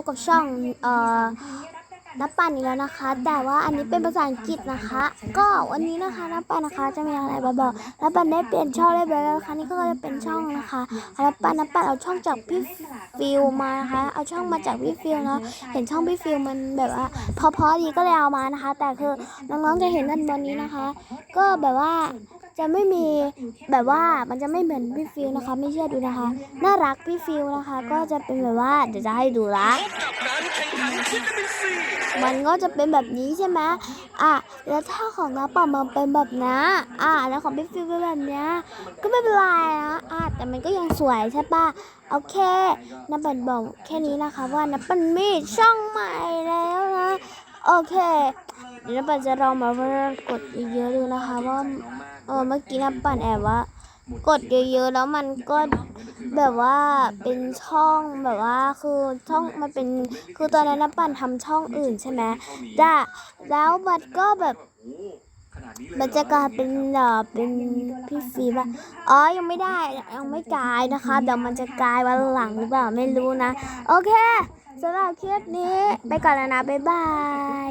บกับช่องเอ่อนับปั่นอีกแล้วนะคะ แต่ว่าอันนี้เป็นภาษาอังกฤษนะคะ ก็วันนี้นะคะนับปั่นนะคะจะมีอะไรมาบอกนับปั่นได้เปลี่ยนช่องเรียบร้อยแล้วนะคะนี่ก็จะเป็นช่องนะคะนับปั่นนับปั่นเอาช่องจากพี่ฟิลมานะคะเอาช่องมาจากพี่ฟิลเนาะเห็นช่องพี่ฟิลมันแบบว่าพอๆดีก็เลยเอามานะคะ แต่คือน้องๆจะเห็นด้านบนนี้นะคะ ก็แบบว่า จะไม่มีแบบว่ามันจะไม่เหมือนพี่ฟิลนะคะ ไม่เชื่อดูนะคะ น่ารักพี่ฟิลนะคะ ก็จะเป็นแบบว่าเดี๋ยวจะให้ดูละมันก็จะเป็นแบบนี้ใช่ไหมอะ แล้วถ้าของน้าป่ามันเป็นแบบนี้อะ แล้วของพี่ฟิลเป็นแบบนี้ก็ไม่เป็นไรนะอะ แต่มันก็ยังสวยใช่ปะโอเคน้าปันบอกแค่นี้นะคะ ว่าน้าปันมีช่องใหม่แล้วนะ โอเค เดี๋ยวน้าปั่นจะลองมากดเยอะๆดูนะคะว่าเออเมื่อกี้น้ำปั่นแอบว่ากดเยอะๆแล้วมันก็แบบว่าเป็นช่องแบบว่าคือช่องมันเป็นคือตอนนั้นน้ำปั่นทำช่องอื่นใช่ไหมจ้ะแล้วมันก็แบบมันจะกลายเป็นเออเป็นพี่ฟีบอะอ๋อ ยังไม่ได้ยังไม่กลายนะคะเดี๋ยวมันจะกลายวันหลังหรือเปล่าไม่รู้นะ โอเคสำหรับคลิปนี้ ไปก่อนแล้วนะ บ๊ายบาย